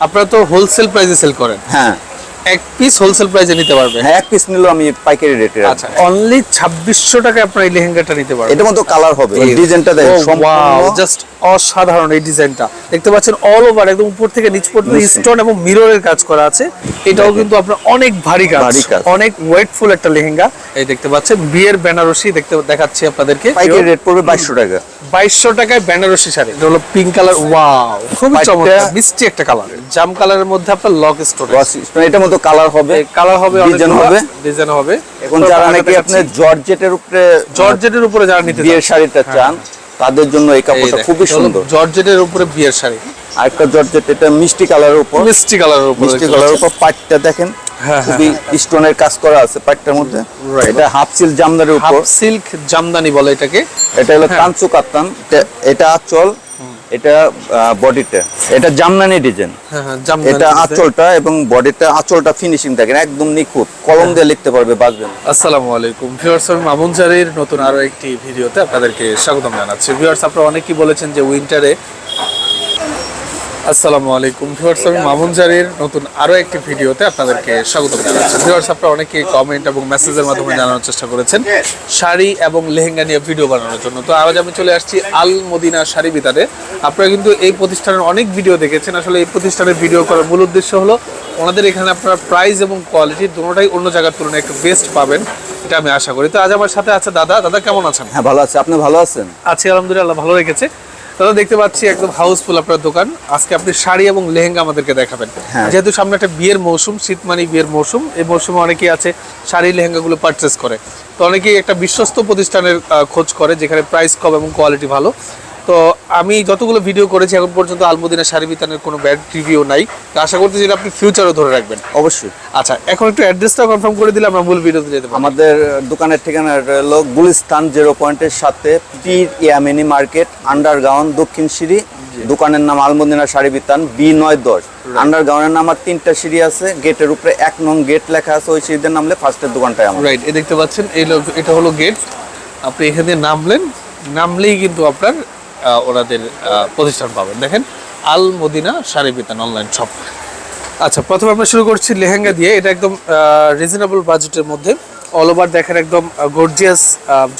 আপনারা তো হোলসেল প্রাইসে সেল করেন। হ্যাঁ। এক পিস হোলসেল প্রাইসে নিতে পারবেন হ্যাঁ এক পিস নিলেও আমি পাইকারি রেটে আচ্ছা অনলি ছাব্বিশশো টাকায় আপনার এই লেহেঙ্গাটা নিতে পারবেন এটা মতো কালার হবে ডিজাইনটা দেখেন সম্পূর্ণ জাস্ট অসাধারণ এই ডিজাইনটা দেখতে পাচ্ছেন অল ওভার একদম উপর থেকে নিচ পর্যন্ত স্টোন এবং মিররের কাজ করা আছে। এটাও কিন্তু আপনার অনেক ভারী কাজ অনেক ওয়েটফুল একটা লেহেঙ্গা। এই দেখতে পাচ্ছেন বিয়ের বেনারসি দেখতে দেখাচ্ছি আপনাদেরকে। পাইকারি রেট পড়বে বাইশশো টাকা। বাইশশো টাকায় বেনারসি শাড়ি। এটা হলো পিঙ্ক কালার ওয়াও পাইপটা- চমৎকার মিষ্টি একটা কালার জাম কালারের মধ্যে আপনার লক স্টোন এটা মতো কালার হবে? কালার হবে ডিজাইন হবে? ডিজাইন হবে। এখন যারা নাকি আপনি জর্জেটের উপরে জর্জেটের উপরে যারা নিতে বিয়ের শাড়িটা চান তাদের জন্য এই কাপড়টা খুবই সুন্দর। জর্জেটের উপরে বিয়ের শাড়ি। আরেকটা জর্জেট এটা মিষ্টি কালারের উপর। মিষ্টি কালারের উপরে মিষ্টি কালারের। উপর পাটটা দেখেন হ্যাঁ, খুবই স্টোনের কাজ করা আছে পাটটার মধ্যে। এটা হাফ সিল জামদারের হাফ উপর সিল্ক জামদানি বলে এটাকে। এটা হলো হ্যাঁ। কাঞ্চু কাতান এটা- এটা আঁচল। এটা বডিটা এটা জামনানি ডিজাইন হ্যাঁ হ্যাঁ এটা। আঁচলটা এবং বডিটা আঁচলটা ফিনিশিং দেখেন একদম নিখুঁত। কলম দিয়ে লিখতে পারবে বাঁচবেন আসসালামু আলাইকুম। ভিউয়ার্স আমি মামুন জারির নতুন আরও একটি ভিডিওতে আপনাদেরকে স্বাগতম জানাচ্ছি। ভিউয়ার্স আপনারা অনেকেই বলেছেন যে উইন্টারে আসসালামু আলাইকুম। ভিউয়ার্স আমি মামুন জারির নতুন আরও একটি ভিডিওতে আপনাদেরকে স্বাগতম জানাচ্ছি। ভিউয়ার্স আপনারা অনেকেই কমেন্ট এবং মেসেজের মাধ্যমে জানানোর চেষ্টা করেছেন শাড়ি এবং লেহেঙ্গা নিয়ে ভিডিও বানানোর জন্য। তো আজ আমি চলে আসছি আল মদিনা শাড়ি বিতারে। আপনারা কিন্তু এই প্রতিষ্ঠানের অনেক ভিডিও দেখেছেন। আসলে এই প্রতিষ্ঠানের ভিডিও করার মূল উদ্দেশ্য হলো ওনাদের এখানে আপনারা প্রাইস এবং কোয়ালিটি দুটোটাই অন্য জায়গার তুলনায় একটু বেস্ট পাবেন এটা আমি আশা করি। তো আজ আমার সাথে আছে দাদা। দাদা কেমন আছেন? হ্যাঁ ভালো আছে। আপনি ভালো আছেন? আছি আলহামদুলিল্লাহ ভালো রেখেছে দাদা দেখতে পাচ্ছি একদম হাউসফুল আপনার দোকান। আজকে আপনি শাড়ি এবং লেহেঙ্গা আমাদেরকে দেখাবেন। হ্যাঁ। যেহেতু সামনে একটা বিয়ের মৌসুম শীত মানে বিয়ের মৌসুম এই মৌসুমে অনেকেই আছে শাড়ি লেহেঙ্গাগুলো পারচেস করে। তো অনেকেই একটা বিশ্বস্ত প্রতিষ্ঠানের খোঁজ করে যেখানে প্রাইস কম এবং কোয়ালিটি ভালো। তো আমি যতগুলো ভিডিও করেছি এখন পর্যন্ত আলমদিনা শাড়ি বিতানের কোনো ব্যাড রিভিউ নাই। তো আশা করতে যেটা আপনি ফিউচারও ধরে রাখবেন। অবশ্যই। আচ্ছা এখন একটু অ্যাড্রেসটা কনফার্ম করে দিলে আমরা মূল ভিডিওতে যেতে আমাদের দোকানের ঠিকানা হলো গুলিস্তান জিরো পয়েন্টের সাথে পীর ইয়ামিনী মার্কেট আন্ডারগ্রাউন্ড দক্ষিণ সিঁড়ি। দোকানের নাম আলমদিনা শাড়ি বিতান বি নয় দশ। আন্ডারগ্রাউন্ডের নাম আর তিনটা সিঁড়ি আছে। গেটের উপরে এক নং গেট লেখা আছে ওই সিঁড়িতে নামলে ফার্স্টের দোকানটায় আমার রাইট এই দেখতে পাচ্ছেন এটা হলো গেট আপনি এখানে নামলেন নামলেই কিন্তু আপনার ওনাদের প্রতিষ্ঠান পাবেন। দেখেন আল মদিনা শাড়ি বিতান অনলাইন শপ আচ্ছা প্রথমে আমরা শুরু করছি লেহেঙ্গা দিয়ে। এটা একদম রিজনেবল বাজেটের মধ্যে। অল ওভার দেখেন একদম গর্জিয়াস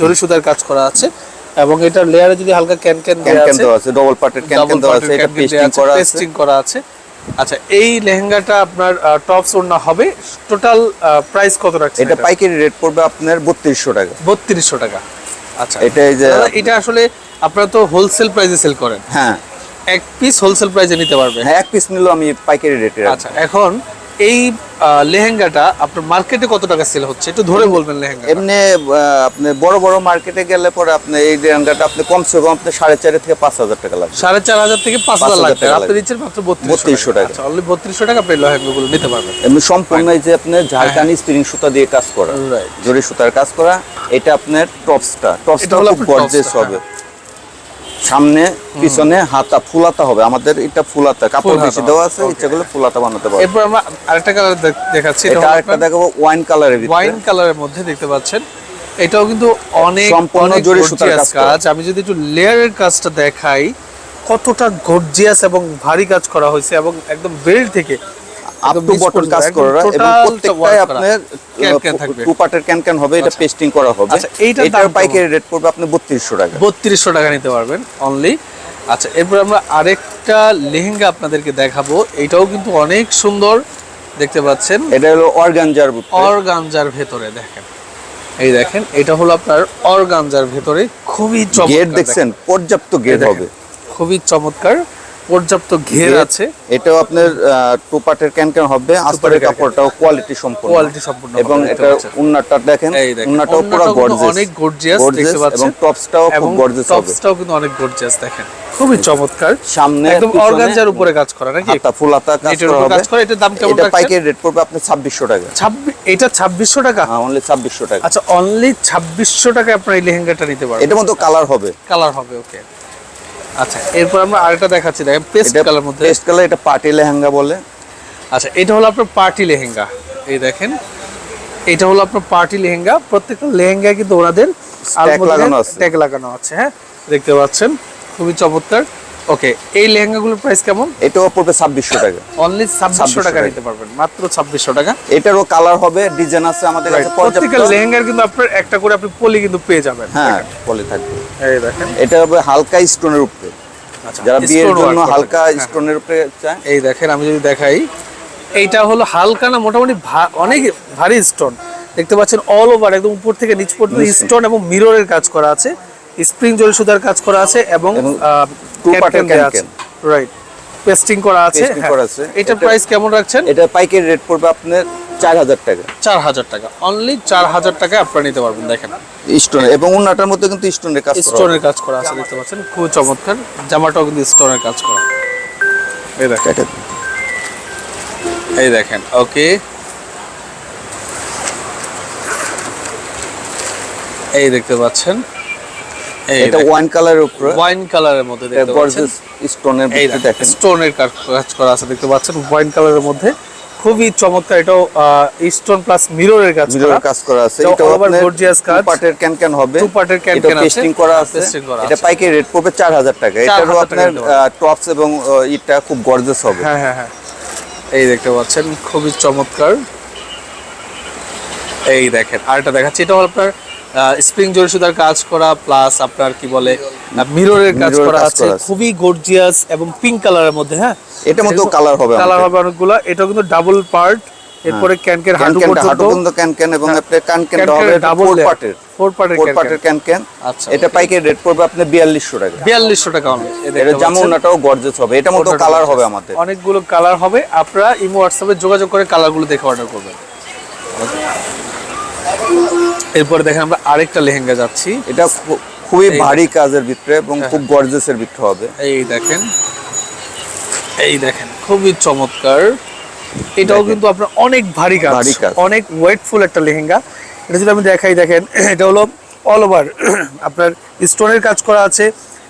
জরি সুতার কাজ করা আছে। এবং এটার লেয়ারে যদি হালকা ক্যান ক্যান ক্যান দেওয়া আছে দেওয়া আছে ডবল পার্টের ক্যান ক্যান দেওয়া আছে এটা পেস্টিং করা আছে। পেস্টিং করা আছে। আচ্ছা এই লেহেঙ্গাটা আপনার টপ ওড়না হবে। টোটাল প্রাইস কত রাখছেন এটা পাইকারি রেট পড়বে আপনার বত্রিশশো টাকা। বত্রিশশো টাকা। আচ্ছা। এটা এই যে এটা আসলে আপনারা তো হোলসেল প্রাইসে সেল করেন। হ্যাঁ। এক পিস হোলসেল প্রাইসে নিতে পারবেন। হ্যাঁ এক পিস নিলেও আমি পাইকারি রেটে আচ্ছা এখন এই লেহেঙ্গাটা আপনার মার্কেটে কত টাকা সেল হচ্ছে? একটু ধরে বলবেন লেহেঙ্গা এমনি আপনি বড় বড় মার্কেটে গেলে পরে আপনি এই লেহেঙ্গাটা আপনি কমসে কম আপনি সাড়ে চারি থেকে পাঁচ হাজার টাকা লাগবে। সাড়ে চার হাজার থেকে পাঁচ হাজার 5,000 লাগবে। আপনি। নিচ্ছেন মাত্র বত্রিশশো 3200 টাকা। আচ্ছা অনলি বত্রিশশো টাকা আপনি লেহেঙ্গাগুলো নিতে পারবেন। এমনি সম্পূর্ণ এই যে আপনি ঝাড়খানি স্প্রিং সুতা দিয়ে কাজ করা. জরি সুতার কাজ করা। এটা আপনার টপসটা টপসটা খুব আপনার গর্জিয়াস হবে। সামনে পিছনে হাতা ফুলাতা হবে। আমাদের এটা ফুলাতা কাপড় বেশি দেওয়া আছে. ইচ্ছাগুলো ফুলাতা বানাতে পারবে এরপর আমরা আরেকটা কালার দেখাচ্ছি এটা আরেকটা দেখাবো ওয়াইন কালারের ভিতরে। ওয়াইন কালারের মধ্যে দেখতে পাচ্ছেন। এটাও কিন্তু অনেক সম্পূর্ণ জরি সুতার কাজ। আমি যদি একটু লেয়ারের কাজটা দেখাই কতটা গর্জিয়াস এবং ভারী কাজ করা হয়েছে এবং একদম বেল্ট থেকে আপ টু কাজ করা এবং প্রত্যেকটাই আপনার। টু পার্টের ক্যান ক্যান হবে এটা আচ্ছা। পেস্টিং করা হবে। আচ্ছা, পাইকারি রেট পড়বে আপনি বত্রিশশো টাকা। বত্রিশশো টাকা নিতে পারবেন অনলি আচ্ছা এরপর আমরা আরেকটা লেহেঙ্গা আপনাদেরকে দেখাবো। এটাও কিন্তু অনেক সুন্দর দেখতে পাচ্ছেন। এটা হলো অর্গানজার অর্গানজার ভেতরে দেখেন। এই দেখেন এটা হলো আপনার অর্গানজার ভেতরে। খুবই গেট দেখছেন? পর্যাপ্ত গেট হবে। খুবই চমৎকার। পর্যাপ্ত ঘের আছে। এটাও আপনার টু পার্টের ক্যান ক্যান হবে আস্তরের। কাপড়টাও কোয়ালিটি সম্পূর্ণ কোয়ালিটি সম্পূর্ণ এবং এটা উন্নাটা দেখেন উন্নাটাও পুরো গর্জিয়াস অনেক gorgeous দেখতে পাচ্ছেন। এবং টপসটাও খুব গর্জিয়াস হবে। টপসটাও কিন্তু অনেক গর্জিয়াস দেখেন। খুবই চমৎকার। সামনে একদম অর্গানজার উপরে কাজ করা নাকি? হাতা ফুল হাতা কাজ করা হবে কাজ করা এটার দাম কেমন এটা রাখছেন? পাইকারি রেট পড়বে আপনি ছাব্বিশশো টাকা। ছাব্বিশ এটা ছাব্বিশশো টাকা? হ্যাঁ অনলি ছাব্বিশশো টাকা। আচ্ছা অনলি ছাব্বিশশো টাকা আপনার এই লেহেঙ্গাটা নিতে পারবেন। এটার মতো কালার হবে। কালার হবে ওকে আচ্ছা এরপর আমরা আরেকটা দেখাচ্ছি দেখেন পেস্ট কালার মধ্যে। পেস্ট কালার এটা পার্টি লেহেঙ্গা বলে। আচ্ছা এটা হলো আপনার পার্টি লেহেঙ্গা। এই দেখেন এটা হলো আপনার পার্টি লেহেঙ্গা। প্রত্যেকটা লেহেঙ্গা কিন্তু ওনাদের লাগানো আছে। ট্যাগ লাগানো আছে হ্যাঁ? দেখতে পাচ্ছেন খুবই চমৎকার। ওকে এই লেহেঙ্গাগুলোর প্রাইস কেমন? এটাও পড়বে ছাব্বিশশো টাকা। অনলি ছাব্বিশশো টাকা। নিতে পারবেন মাত্র ছাব্বিশশো টাকা। এটারও কালার হবে ডিজাইন আছে আমাদের কাছে প্রত্যেকটা লেহেঙ্গার কিন্তু আপনার একটা করে আপনি পলি কিন্তু পেয়ে যাবেন। হ্যাঁ পলি থাকবে। এই দেখেন। এটা হবে হালকা স্টোনের উপরে। আচ্ছা যারা বিয়ের জন্য হালকা হ্যাঁ। স্টোনের উপরে চায়। এই দেখেন আমি যদি দেখাই এইটা হলো হালকা না মোটামুটি অনেক ভারী স্টোন। দেখতে পাচ্ছেন অল ওভার একদম উপর থেকে নিচ পর্যন্ত স্টোন এবং মিররের কাজ করা আছে। স্প্রিং জল সুতার কাজ করা আছে এবং রাইট পেস্টিং করা আছে হ্যাঁ। এটা- প্রাইস কেমন রাখছেন? এটা পাইকারি রেট পড়বে আপনার চার হাজার টাকা। চার হাজার টাকা। অনলি চার হাজার টাকা আপনারা নিতে পারবেন দেখেন। স্টোন এবং উন্নাটার মধ্যে কিন্তু স্টোনের কাজ। স্টোনের কাজ করা আছে দেখতে পাচ্ছেন। খুব চমৎকার। জামাটাও কিন্তু স্টোনের কাজ করা। এই দেখেন। এই দেখেন ওকে এই দেখতে পাচ্ছেন। এটা ওয়াইন কালারের উপরে। ওয়াইন কালারের মধ্যে দেখতে পাচ্ছেন। গর্জিয়াস স্টোনের দেখেন স্টোনের কাজ করা আছে দেখতে পাচ্ছেন। ওয়াইন কালারের মধ্যে খুবই চমৎকার এটাও স্টোন প্লাস মিররের কাজ করা। কাজ করা আছে। এটা আপনার gorgeous কাজ। two ক্যান ক্যান হবে। Can এটা can আছে, পেস্টিং করা আছে। এটা। পাইকারি রেট পড়বে 4000 টাকা। 4,000 এটারও আপনার টপস এবং আহ, ইটা খুব গর্জিয়াস হবে। হ্যাঁ হ্যাঁ হ্যাঁ। এই দেখতে পাচ্ছেন খুবই চমৎকার। এই দেখেন আরেকটা দেখাচ্ছি। এটা হলো আপনার স্প্রিং জরি সুতার কাজ করা প্লাস আপনার কি বলে মিররের কাজ করা আছে। খুবই গর্জিয়াস এবং পিঙ্ক কালারের মধ্যে হ্যাঁ? এটা মধ্যেও কালার হবে কালার হবে অনেকগুলো। এটা কিন্তু ডাবল পার্ট এরপরে ক্যানকের ক্যান হাঁটু পর্যন্ত। হাঁটু পর্যন্ত ক্যান ক্যান এবং হ্যাঁ। আপনার ক্যান ক্যানটা ক্যান হবে ক্যান double ফোর পার্টের ফোর পার্টের ক্যান ক্যান আচ্ছা, এটা পাইকারি রেট পড়বে আপনার 4200 টাকা। বিয়াল্লিশশো টাকা হবে। এটা জামুনাটাও গর্জিয়াস হবে। এটা মতো কালার হবে আমাদের। অনেকগুলো কালার হবে। আপনারা ইমো হোয়াটসঅ্যাপে যোগাযোগ করে কালারগুলো দেখে অর্ডার করবেন। এরপরে দেখেন আমরা আরেকটা লেহেঙ্গা যাচ্ছি। এটা খুবই ভারী কাজের ভিতরে এবং হ্যাঁ। খুব গর্জিয়াসের ভিতরে হবে। এই দেখেন। এই দেখেন খুবই চমৎকার। এটাও কিন্তু আপনার অনেক ভারী কাজ। অনেক ওয়েটফুল একটা লেহেঙ্গা। এটা যদি আমি দেখাই দেখেন এটা হলো অল ওভার আপনার স্টোনের কাজ করা আছে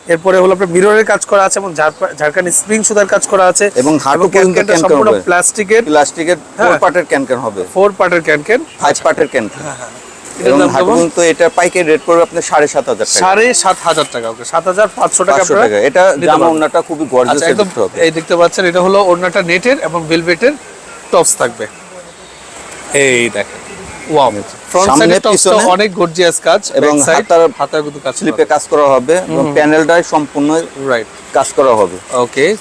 এরপরে হলো আপনার মিররের কাজ করা আছে এবং ঝাড়পা- ঝাড়খানি স্প্রিং সুতার কাজ করা আছে এবং হাঁটু পর্যন্ত সম্পূর্ণ প্লাস্টিকের প্লাস্টিকের ফোর হ্যাঁ। পার্টের ক্যান ক্যান হবে? ফোর পার্টের ক্যানকেন ফাইভ পার্টের ক্যান ক্যান এটার এবং দাম হাঁটু এটা পাইকারি রেট পড়বে আপনার সাড়ে সাত হাজার টাকা। সাড়ে সাত হাজার টাকা ওকে সাত হাজার পাঁচশো টাকা টাকা। এটা জামা পারবেন। খুবই আচ্ছা একদম এই দেখতে পাচ্ছেন এটা হলো ওড়নাটা নেটের এবং ভেলভেটের টপস থাকবে। এই দেখেন ওয়াও ফ্রন্ট সামনে, টপসটা অনেক গর্জিয়াস কাজ এবং এবং হাতার- হাতার কিন্তু কাজ স্লিপে কাজ করা হবে এবং প্যানেলটাই সম্পূর্ণ রাইট কাজ করা হবে। ওকে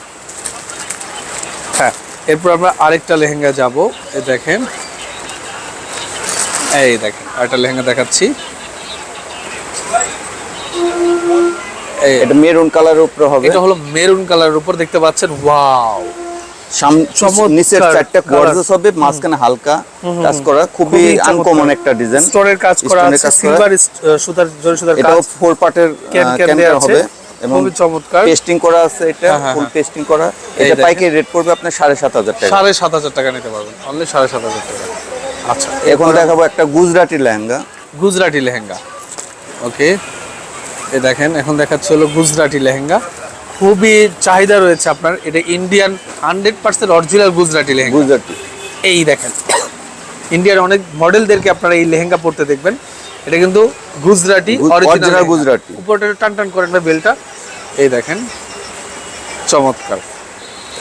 হ্যাঁ এরপর আমরা আরেকটা লেহেঙ্গা যাব দেখেন। এই দেখেন আরেকটা লেহেঙ্গা দেখাচ্ছি। এটা মেরুন কালারের উপরে হবে। এটা হলো মেরুন কালারের উপর দেখতে পাচ্ছেন? ওয়াও! চমৎকার নিচের চারটা colour। হবে মাঝখানে হালকা কাজ করা খুবই খুবই আনকমন একটা ডিজাইন স্টোনের কাজ করা আছে সিলভার সুতার জরি সুতার এটাও কাজ। ফোর পার্টের ক্যান ক্যান ক্যান দেয়া আছে। হবে। এবং চমৎকার। পেস্টিং করা আছে এটা হ্যাঁ, হ্যাঁ, ফুল হ্যাঁ। পেস্টিং করা। এটা পাইকারি রেট পড়বে আপনার সাড়ে সাত হাজার টাকা। সাড়ে সাত হাজার টাকা নিতে পারবেন। অনলি সাড়ে সাত হাজার টাকা। আচ্ছা এখন দেখাবো একটা গুজরাটি লেহেঙ্গা। গুজরাটি লেহেঙ্গা। ওকে এই দেখেন এখন দেখাচ্ছে হলো গুজরাটি লেহেঙ্গা। খুবই চাহিদা রয়েছে আপনার এটা Indian hundred percent original Gujarati lehenga. Gujarati. এই দেখেন ইন্ডিয়ার অনেক মডেলদেরকে আপনারা এই লেহেঙ্গা পরতে দেখবেন। এটা কিন্তু গুজরাটি অরিজিনাল গুজরাটি। উপরটা টান টান করেন না বেলটা। এই দেখেন চমৎকার।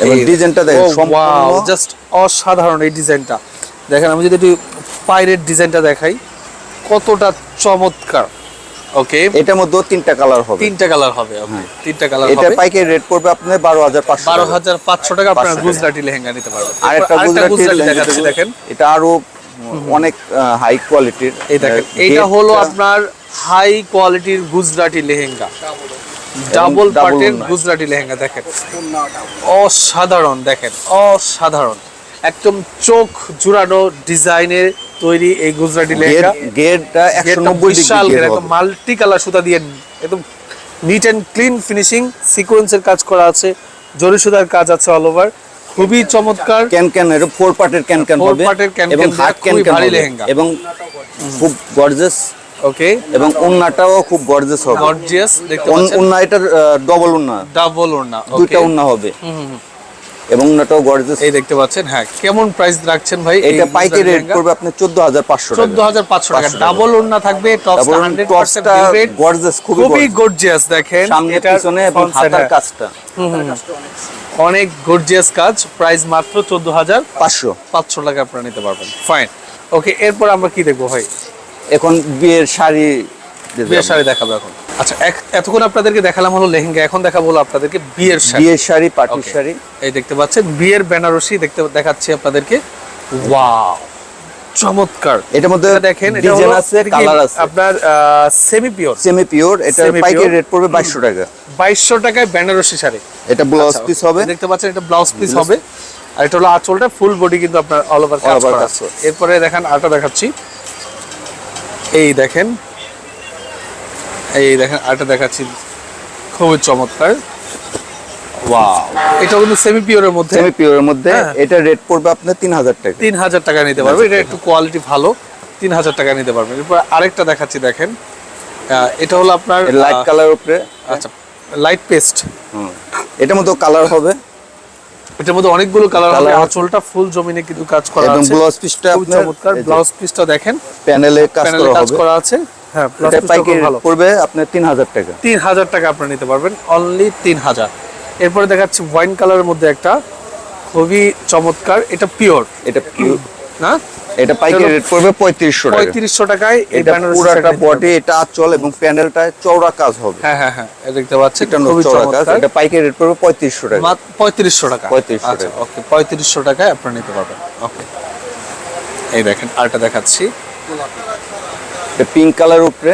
এবং ডিজাইনটা দেখেন সম্পূর্ণ জাস্ট অসাধারণ এই ডিজাইনটা দেখেন আমি যদি একটু পাইরের ডিজাইনটা দেখাই কতটা চমৎকার। ওকে এটার মধ্যেও তিনটা কালার হবে। তিনটা কালার হবে ওকে তিনটা কালার হবে এটা হবে। পাইকারি রেট পড়বে আপনার বারো হাজার পাঁচশো বারো হাজার পাঁচশো টাকা আপনার 500 টাকা। গুজরাটি লেহেঙ্গা নিতে পারবেন। এরপর আরেকটা গুজরাটি দেখাচ্ছি দেখেন। এটা আরও অনেক হাই কোয়ালিটির এই দেখেন এইটা হলো আপনার হাই কোয়ালিটির গুজরাটি লেহেঙ্গা। ডাবল পার্টের গুজরাটি লেহেঙ্গা দেখেন। অসাধারণ দেখেন অসাধারণ। একদম চোখ জুড়ানো ডিজাইনের তৈরি এই গুজরাটি লেহেঙ্গা। গেটটা একশো গেটটা নব্বই বিশাল ডিগ্রি ঘের, একদম মাল্টি কালার সুতা দিয়ে একদম নিট অ্যান্ড ক্লিন ফিনিশিং সিকোয়েন্সের কাজ করা আছে জরি সুতার কাজ আছে অল ওভার খুবই চমৎকার। ক্যান ক্যান এর ফোর পার্টের ক্যান ক্যান হবে। এবং দেয়া ক্যান ক্যান লেহেঙ্গা। এবং খুব গর্জিয়াস ওকে এবং ওন্নাটাও খুব গর্জিয়াস হবে। গর্জিয়াস দেখতে পাচ্ছেন? ওন্না এটার ডবল ওন্না ডাবল ওড়না দুইটা ওকে ওন্না হবে। এবং ওনাটাও গর্জেস এই দেখতে পাচ্ছেন হ্যাঁ কেমন প্রাইস রাখছেন ভাই? এটা পাইকারি রেট পড়বে আপনি চোদ্দ হাজার পাঁচশো চোদ্দ হাজার পাঁচশো টাকা। 500 টাকা। ডাবল ওড়না থাকবে টপস তারপর হান্ড্রেড টপসটা gorgeous, খুবই খুবই গর্জিয়াস দেখেন। সামনে পিছনে এবং হাতার হ্যাঁ। কাজটা। অনেক গর্জিয়াস কাজ প্রাইস মাত্র চোদ্দ হাজার পাঁচশো। পাঁচশো টাকা আপনারা নিতে পারবেন। ফাইন ওকে এরপর আমরা কি দেখব ভাই? এখন বিয়ের শাড়ি বিয়ের শাড়ি দেখাবো এখন। আচ্ছা এতক্ষণ আপনাদেরকে দেখালাম হলো লেহেঙ্গা এখন দেখাবো হলো আপনাদেরকে বিয়ের শাড়ি। বিয়ের শাড়ি পাটির শাড়ি। এই দেখতে পাচ্ছেন বিয়ের বেনারসি দেখতে দেখাচ্ছি আপনাদেরকে। ওয়াও চমৎকার। এটার মধ্যে দেখেন ডিজাইন আছে কালার আছে। আপনার সেমি পিওর সেমি পিওর এটা পাইকারি রেট পড়বে বাইশশো টাকা। বাইশশো টাকায় বেনারসি শাড়ি। এটা ব্লাউজ আচ্ছা, পিস হবে। দেখতে পাচ্ছেন এটা ব্লাউজ পিস হবে। আর এটা হলো আঁচলটা ফুল বডি কিন্তু আপনার অল ওভার কাজ করা। এরপরে দেখেন আটা দেখাচ্ছি। এই দেখেন এই দেখেন আটা দেখাচ্ছি। খুবই চমৎকার। ওয়াও এটা কিন্তু সেমি পিওরের মধ্যে। সেমি পিওরের মধ্যে হ্যাঁ। এটা রেট পড়বে আপনার তিন হাজার টাকা। তিন হাজার টাকা নিতে পারবে। এটা একটু কোয়ালিটি ভালো। তিন হাজার টাকা নিতে পারবেন এরপর আরেকটা দেখাচ্ছি দেখেন। এটা হলো আপনার লাইট কালার উপরে। আচ্ছা লাইট পেস্ট হুম। এটার মতো কালার হবে। এটার মধ্যে অনেকগুলো কালার হবে। আছে। আঁচলটা ফুল জমিনে কিন্তু কাজ করা এবং ব্লাউজ পিসটা আপনার চমৎকার। ব্লাউজ পিসটা দেখেন। প্যানেলে কাজ করা আছে। হ্যাঁ পাইকারি পড়বে আপনার তিন হাজার টাকা। তিন হাজার টাকা আপনি নিতে পারবেন অনলি তিন হাজার এরপরে দেখাচ্ছি ওয়াইন কালারের মধ্যে একটা খুবই চমৎকার এটা পিওর এটা pure। না? এটা পাইকারি রেট পড়বে পঁয়ত্রিশশো টাকা। পঁয়ত্রিশশো টাকায় এটা পুরাটা বডি এটা আঁচল এবং প্যানেলটা চওড়া কাজ হবে। হ্যাঁ হ্যাঁ হ্যাঁ দেখতে পাচ্ছেন এটা চওড়া কাজ এটা পাইকারি রেট পড়বে পঁয়ত্রিশশো টাকা। পঁয়ত্রিশশো টাকা। 3500 আচ্ছা টাকা। ওকে পঁয়ত্রিশশো টাকায় আপনারা নিতে পারবেন। ওকে এই দেখেন আরেকটা দেখাচ্ছি। পিঙ্ক কালার উপরে।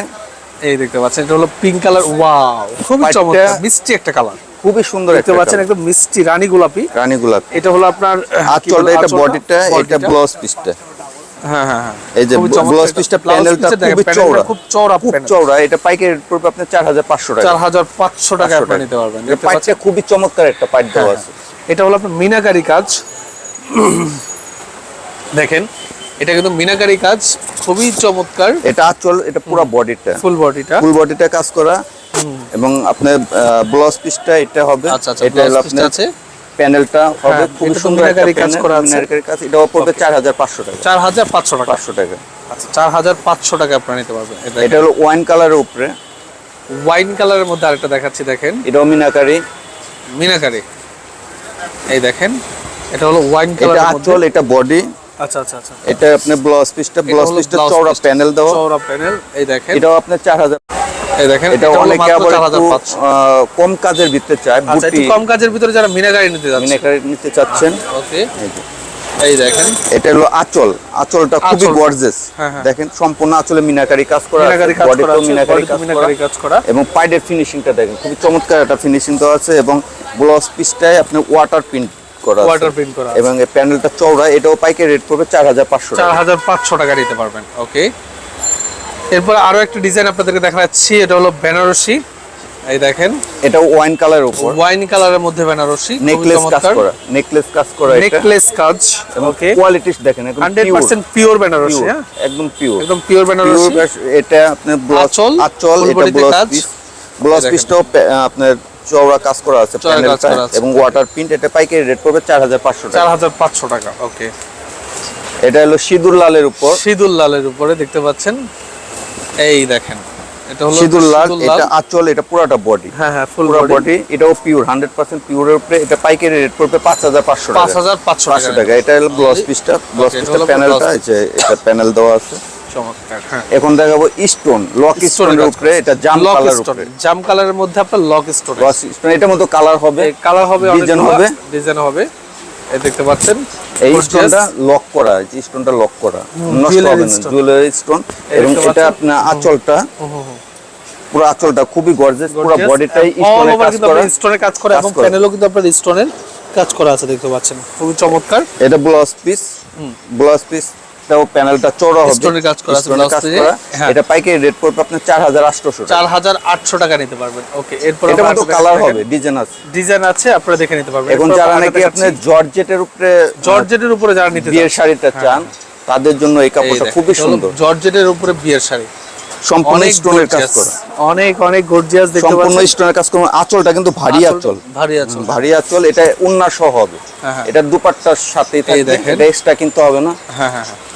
এই দেখতে পাচ্ছেন এটা হলো পিঙ্ক কালার ওয়াও খুবই চমৎকার মিষ্টি একটা কালার খুবই সুন্দর দেখতে পাচ্ছেন একদম মিষ্টি রানী গোলাপি। রানী গোলাপ। এটা হলো আপনার আঁচলটা এটা বডিটা এটা ব্লাউজ পিসটা হ্যাঁ হ্যাঁ হ্যাঁ। এই যে ব্লাউজ পিসটা প্যানেলটা খুবই চওড়া। খুব চওড়া খুব চওড়া এটা পাইকারি পড়বে আপনার চার হাজার পাঁচশো টাকা। চার হাজার পাঁচশো টাকা। আপনি নিতে পারবেন এটা খুবই চমৎকার একটা পাইপ দেওয়া আছে। এটা হলো আপনার মিনাকারি কাজ। দেখেন এটা কিন্তু মিনাকারি কাজ খুবই চমৎকার। এটা আচল এটা পুরো বডিটা ফুল বডিটা ফুল বডিটা কাজ করা। এবং আপনার ব্লাউজ পিসটা এটা হবে। আচ্ছা আচ্ছা এটা হলো আপনার আছে। প্যানেলটা হবে। হ্যাঁ, খুব সুন্দর মিনাকারি কাজ করা আছে। মিনাকারি কাজ। এটাও পড়বে চার হাজার পাঁচশো টাকা। চার হাজার পাঁচশো টাকা। পাঁচশো টাকা। আচ্ছা চার হাজার পাঁচশো টাকা আপনারা নিতে পারবেন। এটা এটা হলো ওয়াইন কালারের উপরে। ওয়াইন কালারের মধ্যে আরেকটা দেখাচ্ছি দেখেন। এটাও মিনাকারি। মিনাকারি। এই দেখেন এটা হলো ওয়াইন কালার এটা আঁচল এটা বডি আচ্ছা আচ্ছা আচ্ছা। এটা আপনার ব্লাউজ পিসটা এটা ব্লাউজ পিসটা চওড়া প্যানেল দেওয়া। চওড়া প্যানেল এই দেখেন। এটাও আপনার চার হাজার এই দেখেন এটা অনেকে আবার 4500 একটু আহ, কম কাজের ভিতরে চায় বুটি। কম কাজের ভিতরে যারা মিনাকারি নিতে যাচ্ছে মিনাকারি নিতে চাচ্ছেন। ওকে। এই দেখেন। এটা হলো আঁচল। আঁচলটা খুবই আঁচল। গর্জেস। দেখেন সম্পূর্ণ আঁচলে মিনাকারি কাজ করা বডিতেও মিনাকারি কাজ এবং পাইডের ফিনিশিংটা দেখেন খুবই চমৎকার একটা ফিনিশিং দেওয়া আছে এবং ব্লাউজ পিসটায় আপনার ওয়াটার প্রিন্ট করা ওয়াটার প্রিন্ট করা এবং এই প্যানেলটা চওড়া এটাও পাইকারি রেট পড়বে চার হাজার পাঁচশো চার টাকা নিতে পারবেন। ওকে এরপর আরও একটা ডিজাইন আপনাদেরকে দেখাচ্ছি এটা হলো বেনারসি। এই দেখেন। এটা ওয়াইন কালার উপর। ওয়াইন কালারের মধ্যে বেনারসি। নেকলেস কাজ করা নেকলেস কাজ করা এটা। নেকলেস কাজ। ওকে কোয়ালিটি দেখেন একদম hundred pure percent pure Benarasi হ্যাঁ? একদম পিওর একদম পিওর বেনারসি। এটা আপনার ব্লাউজ আঁচল, এটা ব্লাউজ পিস ব্লাউজ পিসটাও আপনার চওড়া কাজ করা আছে প্যানেলটা এবং ওয়াটার প্রিন্ট এটা পাইকারি রেট পড়বে চার হাজার পাঁচশো চার টাকা হাজার পাঁচশো টাকা ওকে এটা হলো সিঁদুর লালের উপর। সিদুল লালের উপরে দেখতে পাচ্ছেন এই দেখেন এটা হলো সিঁদুর লাল সিঁদুর এটা আঁচল এটা পুরাটা বডি হ্যাঁ হ্যাঁ ফুল বডি এটাও পিওর হান্ড্রেড পার্সেন্ট পিওরের উপরে এটা পাইকারি রেট পড়বে পাঁচ হাজার পাঁচশো পাঁচ টাকা হাজার পাঁচশো পাঁচশো টাকা টাকা এটা হলো ব্লাউজ পিসটা এটা পিসটা প্যানেলটা যে এটা প্যানেল দেওয়া আছে। চমৎকার। হ্যাঁ। এখন দেখাবো স্টোন লক স্টোনের উপরে এটা জাম কালার উপরে। জাম কালারের মধ্যে আপনার লক স্টোন লক স্টোন এটার মতো কালার হবে কালার হবে ডিজাইন হবে। ডিজাইন হবে। এই দেখতে পাচ্ছেন এই স্টোনটা লক করা এই স্টোনটা লক করা নষ্ট হবে না জুয়েলারি স্টোন এবং এটা আপনার আঁচলটা পুরো আঁচলটা খুবই গর্জিয়াস পুরো Gorgeous। বডিটাই All কাজ কিন্তু করা স্টোনের কাজ করা এবং প্যানেলও কিন্তু আপনার স্টোনের কাজ করা আছে দেখতে পাচ্ছেন। খুবই চমৎকার। এটা ব্লাউজ পিস ব্লাউজ পিস তাও প্যানেলটা চওড়া হবে। স্টোনের কাজ করা আছে, হ্যাঁ। এটা পাইকারি রেট পড়বে আপনার চার হাজার আটশোশো চার হাজার আটশো টাকা নিতে পারবেন। ওকে এরপর এটা মতো কালার হবে ডিজাইন আছে। ডিজাইন আছে আপনারা দেখে নিতে পারবেন। এখন যারা নাকি আপনার জর্জেটের উপরে জর্জেটের উপরে যারা নিতে বিয়ের শাড়িটা চান তাদের জন্য এই কাপড়টা খুবই সুন্দর। জর্জেটের উপরে বিয়ের শাড়ি। সম্পূর্ণ অনেক স্টোনের কাজ করা। অনেক অনেক গর্জিয়াস দেখতে সম্পূর্ণ স্টোনের কাজ করা। আঁচলটা কিন্তু ভারী আঁচল- ভারী আঁচল। ভারী আঁচল। এটা উন্না সহ হবে। হ্যাঁ, হ্যাঁ। এটা দুপাট্টার সাথে থাকবে। এটা এক্সট্রা কিনতে হবে না। হ্যাঁ হ্যাঁ হ্যাঁ।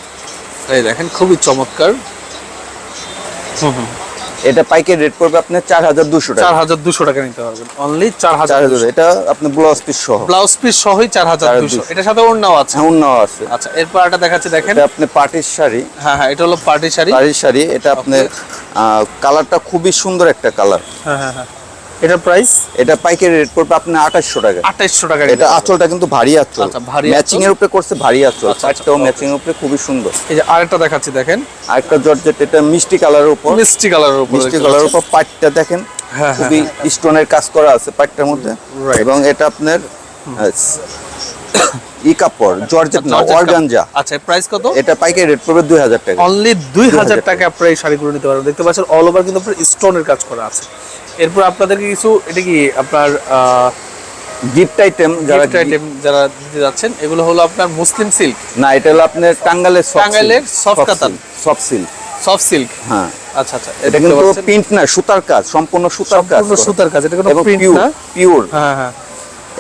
এই দেখেন খুবই চমৎকার। এটা পাইকারি রেট পড়বে আপনার চার হাজার দুশো চার টাকা হাজার দুশো টাকা নিতে পারবেন অনলি চার চার হাজার এটা আপনি ব্লাউজ পিস সহ। ব্লাউজ পিস সহই চার হাজার দুশো। 4,200 এটার সাথে ওড়নাও আছে। হ্যাঁ আছে। আচ্ছা এরপর একটা দেখাচ্ছি দেখেন। আপনি পার্টির শাড়ি। হ্যাঁ হ্যাঁ এটা হলো পার্টি শাড়ি। পার্টির শাড়ি এটা আপনার কালারটা খুবই সুন্দর একটা কালার হ্যাঁ হ্যাঁ হ্যাঁ। এটার প্রাইস এটা পাইকারি রেট পড়বে আপনার আঠাশশো টাকা। আঠাইশশো টাকা এটা আঁচলটা কিন্তু ভারী আঁচল। আচ্ছা, ভারী ম্যাচিং এর উপরে করছে ভারী আঁচল। আচ্ছা, আচ্ছা, চারটাও ম্যাচিং এর উপরে খুবই সুন্দর। এই যে আরেকটা দেখাচ্ছি দেখেন। আরেকটা জর্জেট এটা মিষ্টি কালারের উপর। মিষ্টি কালারের উপর মিষ্টি কালারের। উপর পাটটা দেখেন। হ্যাঁ, খুবই স্টোনের কাজ করা আছে পাটটার মধ্যে। এবং এটা আপনার ই কাপড় জর্জেট না অর্গানজা। আচ্ছা প্রাইস কত? এটা পাইকারি রেট পড়বে দুই হাজার টাকা। অনলি দুই হাজার 2000 টাকা। আপনারা এই শাড়িগুলো নিতে পারবেন। দেখতে পাচ্ছেন অল ওভার কিন্তু আপনার স্টোনের কাজ করা আছে। এরপর আপনাদেরকে কিছু এটা কি আপনার গিফট আইটেম যারা গিফট আইটেম যারা দিতে যাচ্ছেন এগুলো হলো আপনার মুসলিম সিল্ক না এটা হলো আপনার টাঙ্গালের টাঙ্গাইলের soft কাতান। সফট সিল্ক সফট সিল্ক হ্যাঁ। আচ্ছা আচ্ছা এটা কিন্তু প্রিন্ট না সুতার কাজ সম্পূর্ণ সুতার কাজ সম্পূর্ণ সুতার কাজ এটা কোনো প্রিন্ট না। পিওর হ্যাঁ হ্যাঁ।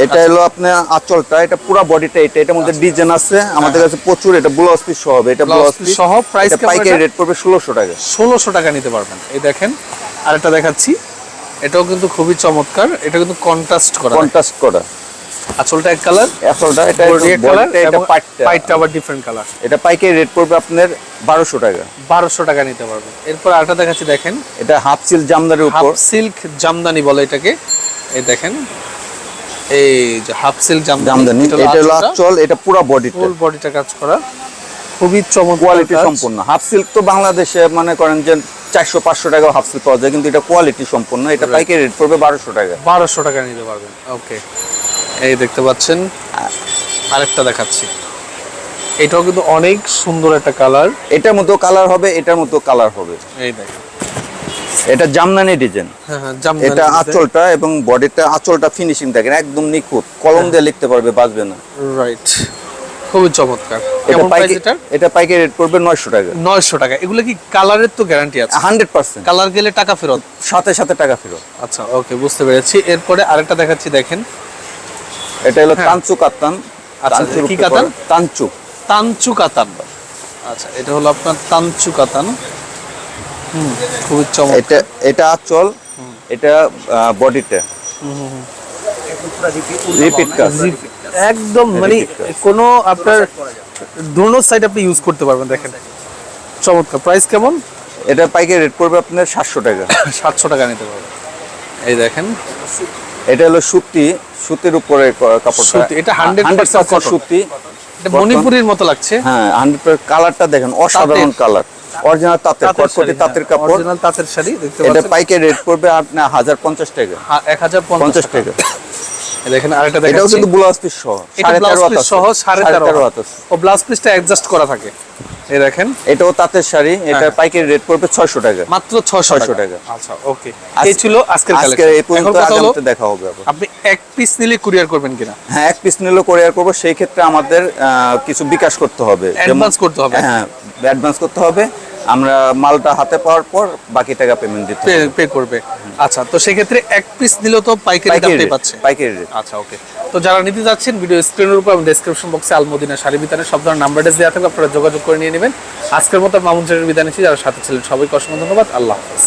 এটা হলো আপনার আঁচলটা এটা পুরো বডিটা এটা এটার মধ্যে ডিজাইন আছে আমাদের কাছে প্রচুর এটা ব্লাউজ পিস সহ হবে এটা ব্লাউজ পিস সহ প্রাইস পাইকারি রেট পড়বে ষোলোশো টাকা। ষোলোশো টাকা নিতে পারবেন। এই দেখেন আরেকটা দেখাচ্ছি। এটাও কিন্তু খুবই চমৎকার। এটা কিন্তু কন্ট্রাস্ট করা। কন্ট্রাস্ট করা। আসলটা এক কালার আঁচলটা এটা রেড কালার এটা পাটটা। পাইটটা আবার ডিফারেন্ট কালার এটা পাইকে রেট পড়বে আপনার বারোশো টাকা। বারোশো টাকা নিতে পারবেন। এরপর আরেকটা দেখাচ্ছি দেখেন। এটা হাফ সিল জামদারের হাফ উপর। সিল্ক জামদানি বলে এটাকে। এই দেখেন। এই যে হাফ সিল্ক জামদানি এটা হলো আঁচল এটা পুরো বডিটা ফুল বডিটা কাজ করা। খুবই চমৎকার কোয়ালিটি। সম্পূর্ণ। হাফ সিল্ক তো বাংলাদেশে মনে করেন যে চারশো পাঁচশো টাকা হাফ সিল্ক পাওয়া যায় কিন্তু এটা কোয়ালিটি সম্পূর্ণ। এটা পাইকারি রেট পড়বে বারোশো টাকা। বারোশো টাকা নিতে পারবেন ওকে এই দেখতে পাচ্ছেন আরেকটা দেখাচ্ছি। এটাও কিন্তু অনেক সুন্দর একটা কালার এটার মতো কালার হবে এটার মতো কালার হবে। এই দেখেন। এটা জামদানি ডিজাইন হ্যাঁ হ্যাঁ এটা আঁচলটা এবং বডিটা আঁচলটা ফিনিশিং দেখেন একদম নিখুঁত। কলম দিয়ে লিখতে পারবে বাঁচবে না। রাইট খুবই চমৎকার। এটা পাইকারি এটা? এটা পাইকারি রেট পড়বে নয়শো টাকা। নয়শো টাকা। এগুলো কি কালারের তো গ্যারান্টি আছে? Hundred percent. কালার গেলে টাকা ফেরত? সাথে সাথে টাকা ফেরত। আচ্ছা ওকে বুঝতে পেরেছি। এরপরে আরেকটা দেখাচ্ছি দেখেন। এটা হলো হ্যাঁ। তানচু কাতান আচ্ছা, কি কাতান? করা। তানচু তানচু কাতান আচ্ছা এটা হলো আপনার তানচু কাতান হুম খুবই চমৎকার। এটা এটা আঁচল। এটা বডিটা রিপিট কাজ একদম মানে কোনো আপনার দোনো সাইড আপনি ইউজ করতে পারবেন দেখেন। চমৎকার। প্রাইস কেমন? এটা পাইকারি রেট পড়বে আপনার সাতশো টাকা। সাতশো টাকা নিতে পারবেন। এই দেখেন। এটা হলো সুতি সুতির উপরে কাপড়টা। সুতি, এটা 100% সুতি। এটা মণিপুরির মতো লাগছে। হ্যাঁ হান্ড্রেড কালারটা দেখেন অসাধারণ কালার অরিজিনাল তাঁতের কটকটি তাঁতের কাপড়। অরিজিনাল তাঁতের শাড়ি দেখতে পাচ্ছেন। এটা পাইকারি রেট পড়বে আপনার হাজার পঞ্চাশ টাকা। এক হাজার পঞ্চাশ পঞ্চাশ টাকা। টাকা এই দেখেন এটাও কিন্তু ব্লাউজ পিস সহ এটা ব্লাউজ পিস সহ আছে। সাড়ে সাড়ে তেরো তেরো হাত হাত আছে। ও ব্লাউজ পিসটা অ্যাডজাস্ট করা থাকে। এই দেখেন। এটাও তাঁতের শাড়ি এটা হ্যাঁ। পাইকারি রেট পড়বে ছয়শো টাকা। মাত্র 600 টাকা। আচ্ছা ওকে এই ছিল আজকের আজকে এই পর্যন্ত আগামীতে দেখা হবে আপনি এক পিস নিলে কুরিয়ার করবেন কিনা? হ্যাঁ এক পিস নিলেও কোরিয়ার করব সেই ক্ষেত্রে আমাদের কিছু বিকাশ করতে হবে। Advance করতে হবে। হ্যাঁ অ্যাডভান্স করতে হবে। আমরা মালটা হাতে পাওয়ার পর বাকি টাকা পেমেন্ট দিতে পে করবে। আচ্ছা তো সেক্ষেত্রে এক পিস নিলেও তো পাইকারি দামটাই পাচ্ছে। পাইকারি রেট আচ্ছা ওকে তো যারা নিতে যাচ্ছেন ভিডিও স্ক্রিনের উপর এবং ডেসক্রিপশন বক্সে আলমদিনা শাড়ি বিতানের সব ধরনের নাম্বার দেওয়া থাকবে আপনারা যোগাযোগ করে নিয়ে নেবেন। আজকের মতো মামুন শাড়ির নিচ্ছি যারা সাথে ছিলেন সবাইকে অসংখ্য ধন্যবাদ। আল্লাহ হাফেজ।